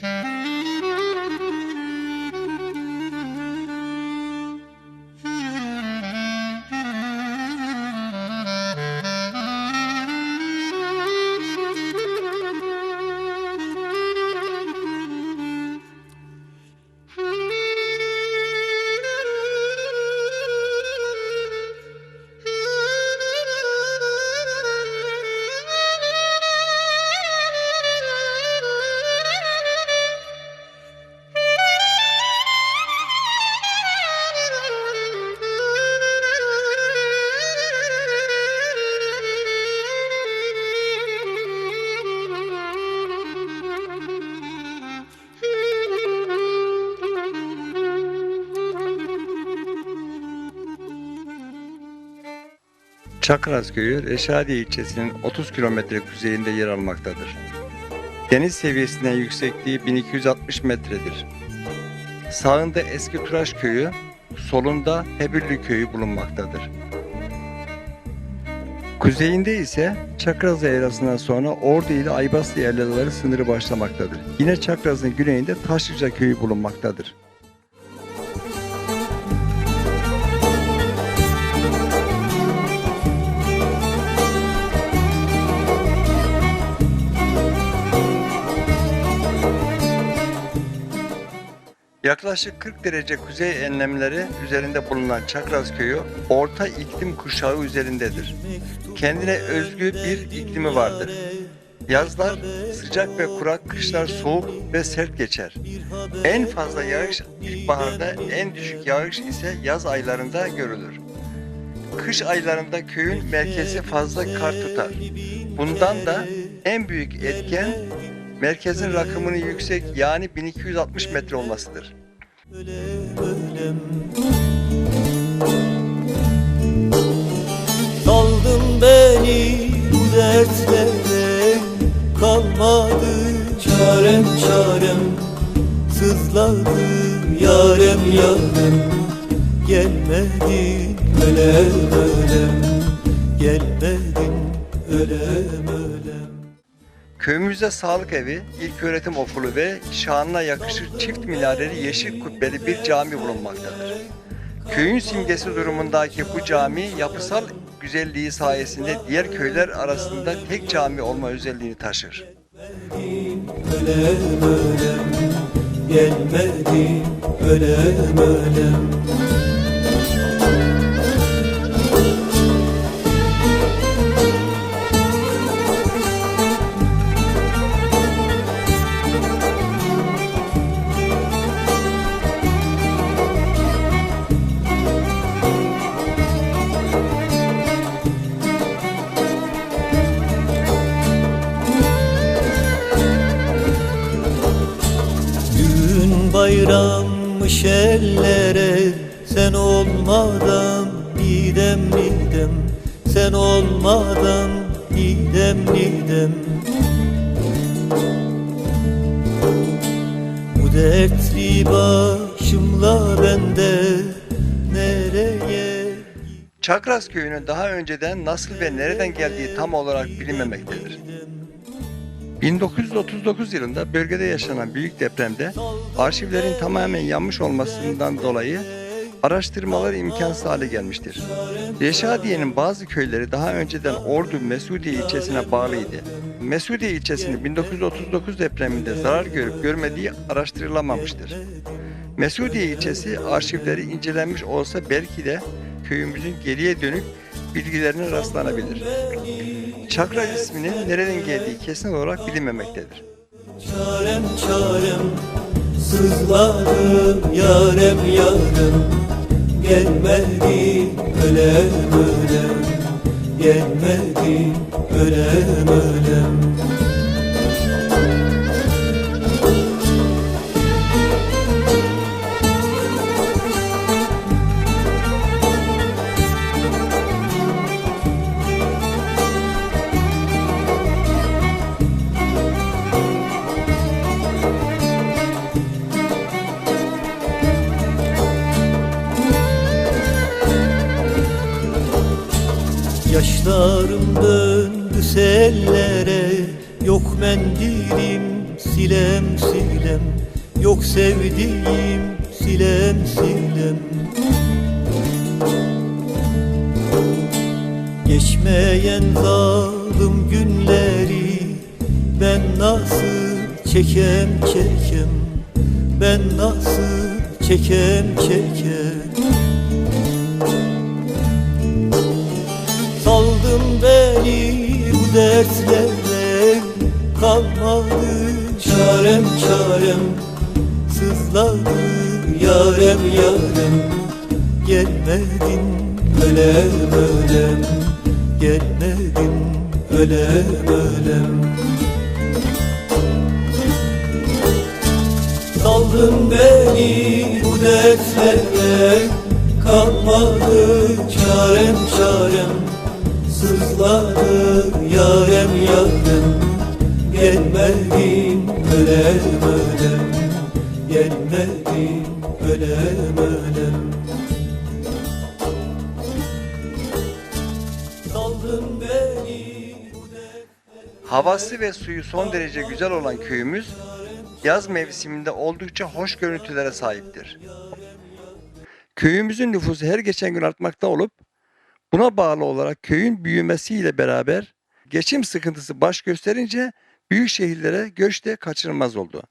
Mm-hmm. Çakras köyü Reşadiye ilçesinin 30 kilometre kuzeyinde yer almaktadır. Deniz seviyesinden yüksekliği 1260 metredir. Sağında Eski Turaş köyü, solunda Hebirli köyü bulunmaktadır. Kuzeyinde ise Çakraz Yaylası'ndan sonra Ordu ile Aybaslı Yaylaları sınırı başlamaktadır. Yine Çakraz'ın güneyinde Taşlıca köyü bulunmaktadır. Yaklaşık 40 derece kuzey enlemleri üzerinde bulunan Çakraz köyü orta iklim kuşağı üzerindedir. Kendine özgü bir iklimi vardır. Yazlar sıcak ve kurak, kışlar soğuk ve sert geçer. En fazla yağış ilkbaharda, en düşük yağış ise yaz aylarında görülür. Kış aylarında köyün merkezi fazla kar tutar. Bundan da en büyük etken merkezin rakımının yüksek yani 1260 metre olmasıdır. Saldın beni bu dertlere Kalmadı çarem çarem. Sızladı yarem yarem. Gelmedin ölem ölem Gelmedin ölem Köyümüzde sağlık evi, ilköğretim okulu ve şanına yakışır çift minareli yeşil kubbeli bir cami bulunmaktadır. Köyün simgesi durumundaki bu cami yapısal güzelliği sayesinde diğer köyler arasında tek cami olma özelliğini taşır. Ölem ölem Gelmedin ölem ölem ellere Sen olmadan nidem nidem Sen olmadan nidem nidem Bu dertli başımla bende Nereye Çakras köyünün daha önceden nasıl ve nereden geldiği tam olarak bilinmemektedir. 1939 yılında bölgede yaşanan büyük depremde arşivlerin tamamen yanmış olmasından dolayı araştırmalar imkansız hale gelmiştir. Reşadiye'nin bazı köyleri daha önceden Ordu Mesudiye ilçesine bağlıydı. Mesudiye ilçesinin 1939 depreminde zarar görüp görmediği araştırılamamıştır. Mesudiye ilçesi arşivleri incelenmiş olsa belki de köyümüzün geriye dönük bilgilerine rastlanabilir. Çakra isminin nereden geldiği kesin olarak bilinmemektedir. Çarem çarem Sızladım yarem yarem. Gelmedi ölem ölem. Gelmedi ölem ölem Yaşlarım döndü sellere. Yok mendilim silem silem. Yok sevdiğim silem silem. Geçmeyen zalim günleri Ben nasıl çekem çekem? Ben nasıl çekem çekem çarem Sızladı yarem yarem. Gelmedin ölem ölem Gelmedin ölem ölem Saldın beni bu dertlere Kalmadı çarem çarem. Sızladı yarem yarem Gelmedin ölem ölem Gelmedin ölem ölem Saldın beni Havası ve suyu son derece güzel olan köyümüz yaz mevsiminde oldukça hoş görüntülere sahiptir. Köyümüzün nüfusu her geçen gün artmakta olup buna bağlı olarak köyün büyümesiyle beraber geçim sıkıntısı baş gösterince büyük şehirlere göç de kaçınılmaz oldu.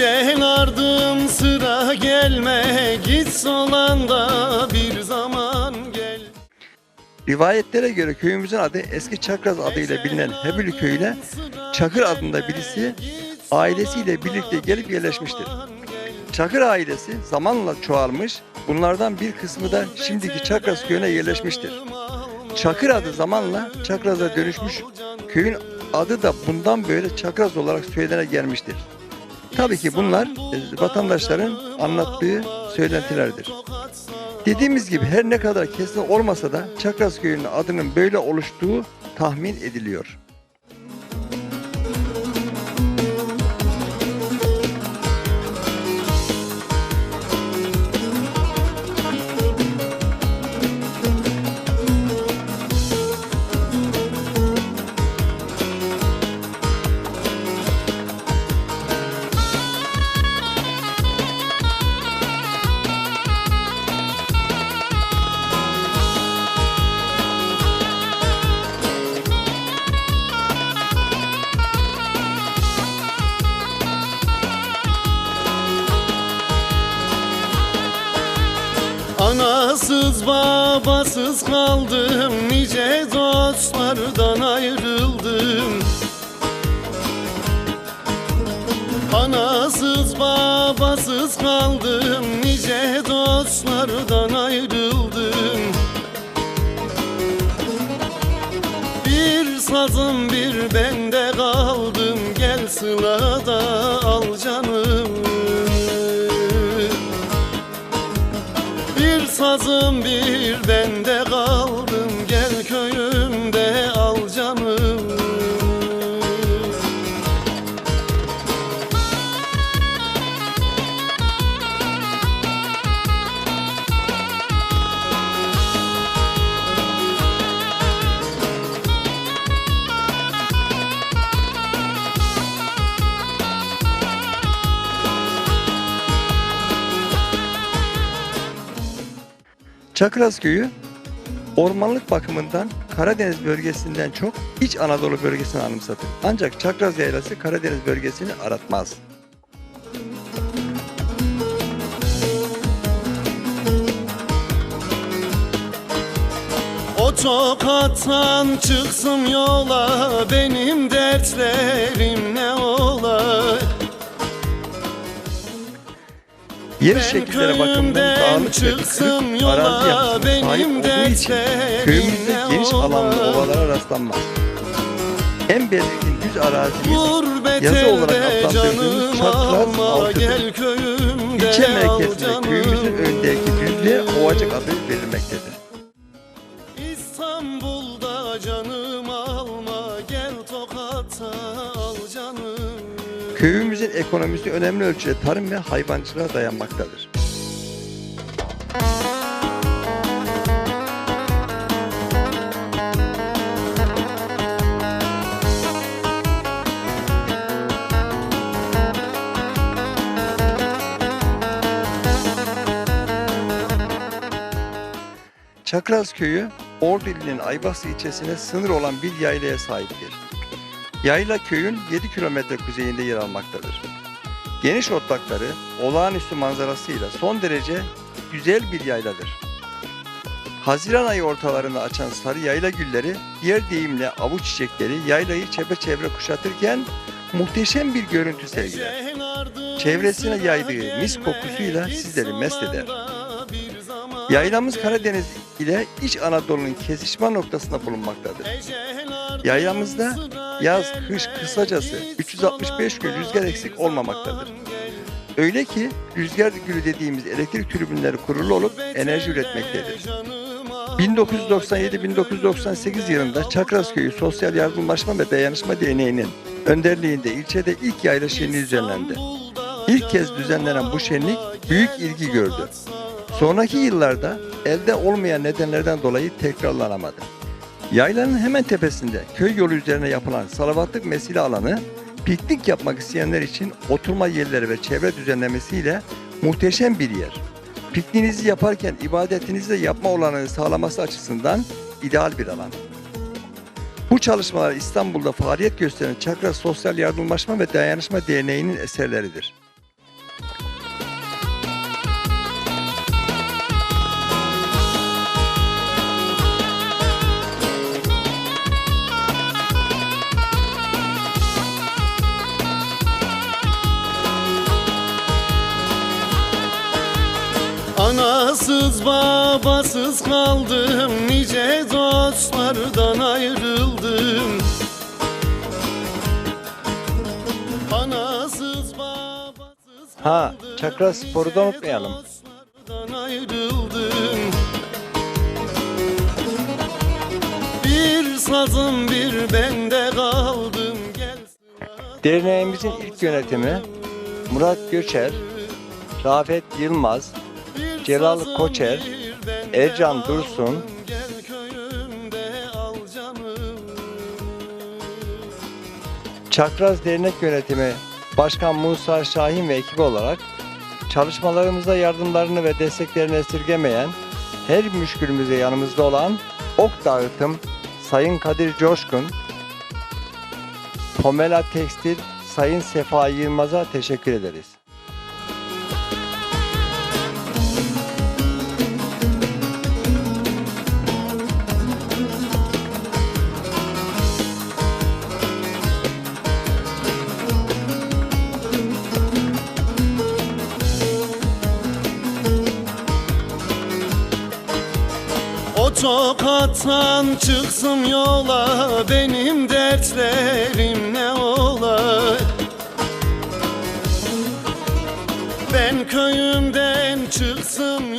Ecel ardım sıra gelme. Git solan da bir zaman gel. Rivayetlere göre köyümüzün adı eski Çakraz adıyla bilinen Hebülü köyüne Çakır adında birisi ailesiyle birlikte gelip yerleşmiştir. Çakır ailesi zamanla çoğalmış, bunlardan bir kısmı da şimdiki Çakraz köyüne yerleşmiştir. Çakır adı zamanla Çakraz'a dönüşmüş, köyün adı da bundan böyle Çakraz olarak söylene gelmiştir. Tabii ki bunlar e, vatandaşların anlattığı söylentilerdir. Dediğimiz gibi her ne kadar kesin olmasa da Çakraz köyünün adının böyle oluştuğu tahmin ediliyor. Anasız babasız kaldım Nice dostlardan ayrıldım. Anasız babasız kaldım Nice dostlardan ayrıldım. Bir sazım bir bende kaldım Gel sılada Çakraz köyü ormanlık bakımından Karadeniz bölgesinden çok İç Anadolu bölgesini anımsatır. Ancak Çakraz Yaylası Karadeniz bölgesini aratmaz. O tokattan çıksın yola Benim dertlerim ne ola Yer Ben şekilleri bakımından dağlık ve yola, arazi yapısına sahip olduğu için köyümüzde geniş alanlı ovalara rastlanmaz. En belirgin düz arazimiz yazı olarak adlandırdığımız alma altıdır. İlçe merkezinde köyümüzün önündeki düzlüğe Ovacık adı verilmektedir. Ekonomisi önemli ölçüde tarım ve hayvancılığa dayanmaktadır. Çakraz köyü Ordu ilinin Aybaksı ilçesine sınır olan bir yaylaya sahiptir. Yayla köyün 7 kilometre kuzeyinde yer almaktadır. Geniş otlakları, olağanüstü manzarasıyla son derece güzel bir yayladır. Haziran ayı ortalarını açan sarı yayla gülleri, diğer deyimle avuç çiçekleri yaylayı çepeçevre kuşatırken muhteşem bir görüntü sergiler. Çevresine yaydığı mis kokusuyla sizleri mest eder. Yaylamız Karadeniz ile İç Anadolu'nun kesişme noktasında bulunmaktadır. Yaylamızda yaz, kış kısacası 365 gün rüzgar eksik olmamaktadır. Öyle ki rüzgar gülü dediğimiz elektrik türbinleri kurulu olup enerji üretmektedir. 1997-1998 yılında Çakrazköyü Sosyal Yardımlaşma ve Dayanışma Derneği'nin önderliğinde ilçede ilk yayla şenliği düzenlendi. İlk kez düzenlenen bu şenlik büyük ilgi gördü. Sonraki yıllarda elde olmayan nedenlerden dolayı tekrarlanamadı. Yaylanın hemen tepesinde köy yolu üzerine yapılan salavatlık mesire alanı piknik yapmak isteyenler için oturma yerleri ve çevre düzenlemesiyle muhteşem bir yer. Pikniğinizi yaparken ibadetinizi de yapma olanını sağlaması açısından ideal bir alan. Bu çalışmalar İstanbul'da faaliyet gösteren Çakra Sosyal Yardımlaşma ve Dayanışma Derneği'nin eserleridir. Babasız kaldım Nice dostlardan ayrıldım. Anasız babasız Ha, çakra sporu da unutmayalım. ayrıldım. Bir sazım bir bende kaldım Gel Derneğimizin ilk yönetimi Murat Göçer, Rafet Yılmaz, Celal Koçer, Ercan Dursun, Çakraz Dernek Yönetimi Başkan Musa Şahin ve ekibi olarak çalışmalarımızda yardımlarını ve desteklerini esirgemeyen, her müşkülümüze yanımızda olan Ok Dağıtım Sayın Kadir Coşkun, Pomela Tekstil Sayın Sefa Yılmaz'a teşekkür ederiz. O tokattan çıksın yola Benim dertlerim ne ola? Ben köyümden çıksın